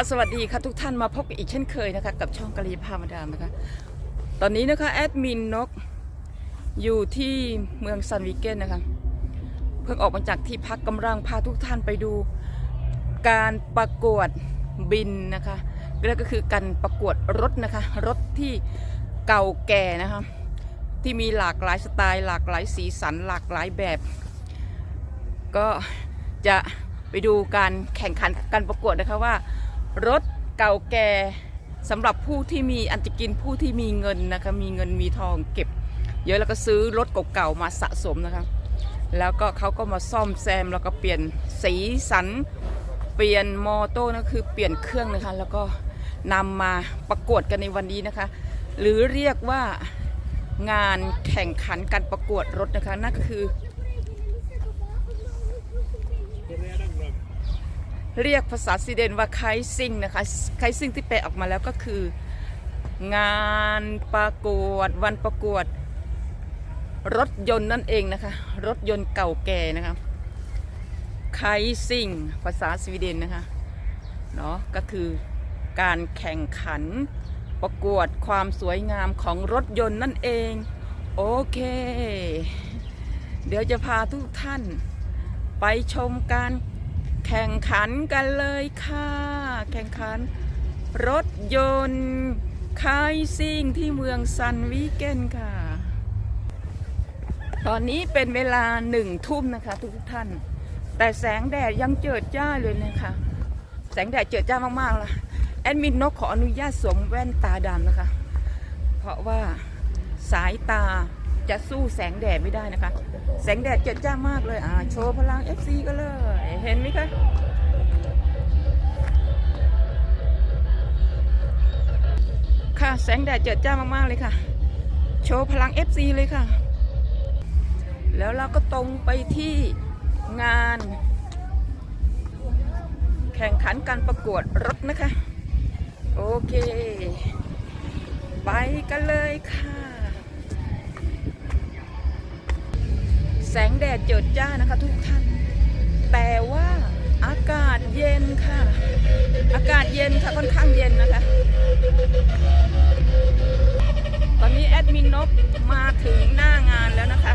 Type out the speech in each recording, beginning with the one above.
ค่ะสวัสดีค่ะทุกท่านมาพบกันอีกเช่นเคยนะคะกับช่องกะลีพามาดามนะคะตอนนี้นะคะแอดมินนกอยู่ที่เมืองซันวิเกนนะคะเพิ่งออกมาจากที่พักกำลังพาทุกท่านไปดูการประกวดบินนะคะแล้วก็คือการประกวดรถนะคะรถที่เก่าแก่นะคะที่มีหลากหลายสไตล์ หลากหลายสีสันหลากหลายแบบ ก็จะไปดูการแข่งขันการประกวดนะคะว่า รถเก่าแก่สำหรับผู้ที่มีอันจะกินผู้ที่มีเงินนะคะมีเงินมีทองเก็บ เยอะแล้วก็ซื้อรถเก่าๆมาสะสมนะคะ แล้วก็เขาก็มาซ่อมแซมแล้วก็เปลี่ยนสีสัน เปลี่ยนมอโต้นะคือเปลี่ยนเครื่องนะคะ แล้วก็นำมาประกวดกันในวันนี้นะคะ หรือเรียกว่างานแข่งขันการประกวดรถนะคะนั่นก็คือ เรียกภาษาสวีเดนว่าไคซิงนะคะไคซิงที่แปลออกมาแล้วก็คือ งานประกวดวันประกวด รถยนต์นั่นเองนะคะ รถยนต์เก่าแก่นะคะไคซิงภาษาสวีเดนนะคะเนาะก็คือการแข่งขันประกวดความสวยงามของรถยนต์นั่นเอง โอเค เดี๋ยวจะพาทุกท่านไปชมการ แข่งขันกันเลยค่ะ แข่งขัน รถยนต์คายซิ่งที่เมืองซันวีเกนค่ะ ตอนนี้เป็นเวลาหนึ่งทุ่มนะคะทุกท่าน แต่แสงแดดยังเจิดจ้าเลยนะคะ แสงแดดเจิดจ้ามากๆละแอดมินนกขออนุญาตสวมแว่นตาดำนะคะ เพราะว่าสายตา จะสู้แสงแดดไม่ได้นะคะ แสงแดดเจิดจ้ามากเลยอ่าโชว์พลัง FC ก็เลย เห็นไหมคะค่ะแสงแดดเจิดจ้ามากๆเลยค่ะ โชว์พลัง FC เลยค่ะ แล้วเราก็ตรงไปที่งาน แข่งขันการประกวดรถนะคะ โอเค ไปกันเลยค่ะ แสงแดดเจิดจ้านะคะทุกท่าน แต่ว่าอากาศเย็นค่ะ อากาศเย็นค่ะค่อนข้างเย็นนะคะ ตอนนี้แอดมินนบมาถึงหน้างานแล้วนะคะ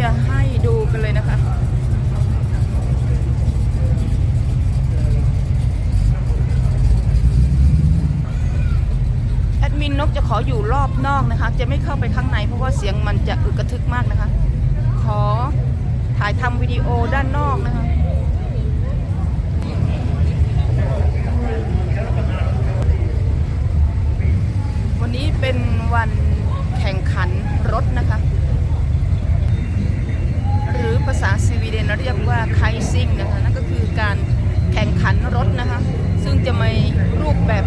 จะให้ดูกันเลยนะคะ แอดมินนกจะขออยู่รอบนอกนะคะ จะไม่เข้าไปข้างในเพราะว่าเสียงมันจะอึกกระทึกมากนะคะ ขอถ่ายทำวิดีโอด้านนอกนะคะวันนี้เป็นวันแข่งขันรถนะคะ ภาษาสวีเดนเรียกว่าไคซิงนะคะนั่นก็คือการแข่งขันรถนะคะ ซึ่งจะมีรูปแบบ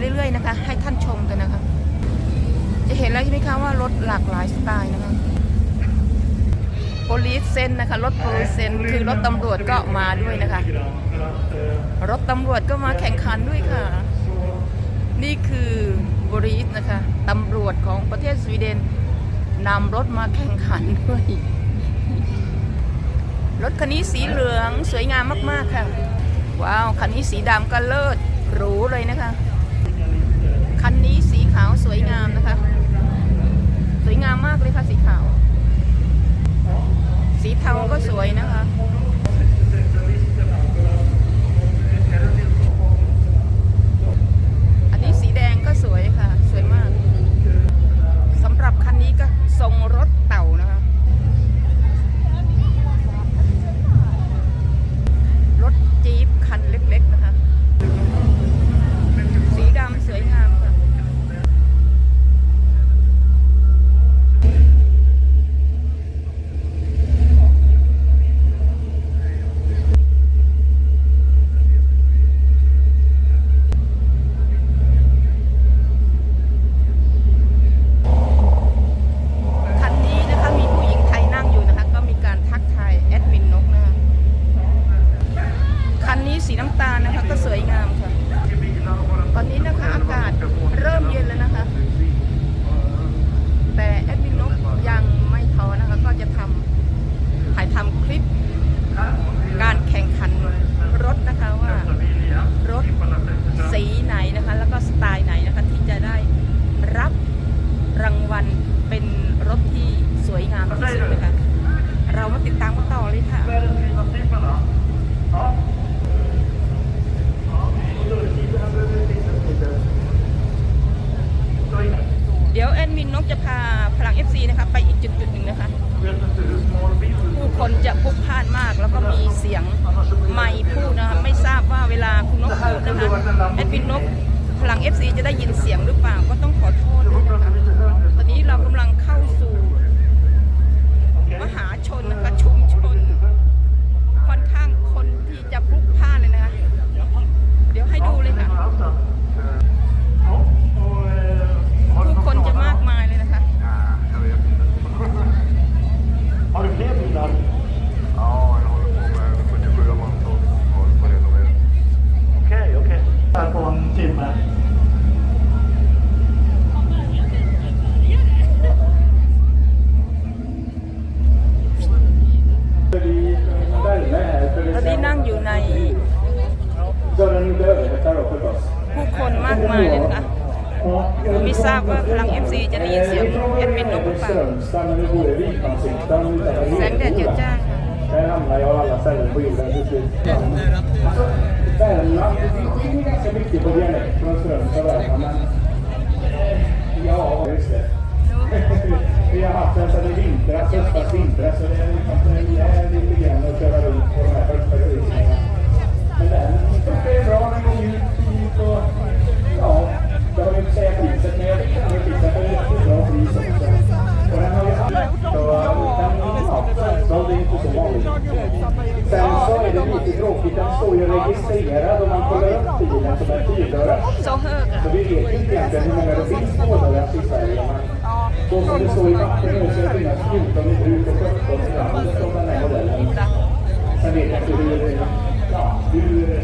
เรื่อยๆนะคะ ให้ท่านชมกันนะคะ จะเห็นแล้วใช่ไหมคะว่ารถหลากหลายสไตล์นะคะลิสเซนนะคะรถโพลิสเซนคือรถตำรวจก็มาด้วยนะคะ รถตำรวจก็มาแข่งขันด้วยค่ะ นี่คือบริสนะคะตำรวจของประเทศสวีเดนนำรถมาแข่งขันด้วยรถคันนี้สีเหลืองสวยงามมากๆค่ะ ว้าว คันนี้สีดำก็เลิศหรูเลยนะคะ ขาวสวยงามนะคะ สวยงามมากเลยค่ะสีขาว สีเทาก็สวยนะคะ อันนี้สีแดงก็สวยค่ะ สวยมากสำหรับคันนี้ก็ทรงรถเต่านะคะ รถจี๊ปคันเล็ก ๆ นะคะ สีดำสวยงามค่ะ คันนี้นะคะมีผู้หญิงไทยนั่งอยู่นะคะ ก็มีการทักทายแอดมินนกนะคะ คันนี้สีน้ำตาลนะคะก็สวยงามค่ะ ตอนนี้นะคะอากาศเริ่มเย็นแล้วนะคะ แต่แอดมินนกยังไม่ท้อนะคะ ก็จะทำถ่ายทำคลิป การแข่งขันรถนะคะว่ารถสีไหนนะคะ แล้วก็สไตล์ไหนนะคะ ที่จะได้รับรางวัลเป็นรถที่สวยงามที่สุดนะคะ เรามาติดตามกันต่อเลยค่ะเดี๋ยวแอดมินนกจะพาพลัง FC นะคะ ไปอีกจุดจุดหนึ่งนะคะ ผู้คนจะพลุกพล่านมาก แล้วก็มีเสียงไมค์พูดนะคะ ไม่ทราบว่าเวลาคุณนกพูดนะคะแอดมินนกพลัง FC จะได้ยินเสียงหรือเปล่า ก็ต้องขอโทษด้วยนะคะ ตอนนี้เรากำลังเข้า หาชนนะคะชุมชน ค่อนข้างคนที่จะพลุกพล่านเลยนะคะ เดี๋ยวให้ดูเลยค่ะ ผู้คนจะมากมายเลยนะคะ Har du fler bilar? Ja, jag håller på med 77 man så håller på att renovera. Okej, okej. Här på en timme. Värme här, för ตอนนี้นั่งอยู่ใน dörren inte överhettar då förstås. ผู้คนมากมายเลยนะคะ ไม่ทราบว่าพลัง FC จะได้ยินเสียงแอดมินนกหรือเปล่า Strömstad, men vi bor i Vikmanshyttan utanför แสงแดดเจิดจ้าค่ะ Där hamnar jag av alla ställen på jorden till slut. Alltså, Värmland, det skiljer ganska mycket på dialekt från Strömstad och Värmland, men... Ja, just det. Vi Sen vet jag inte hur, ja, hur,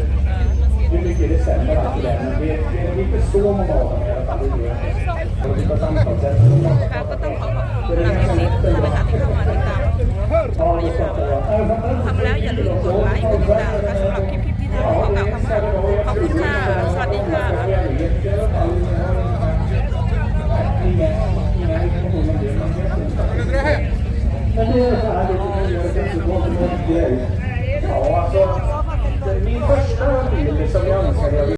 hur mycket det stämmer allt det där. Men det, det är inte så många av dem i alla fall. Det är det. På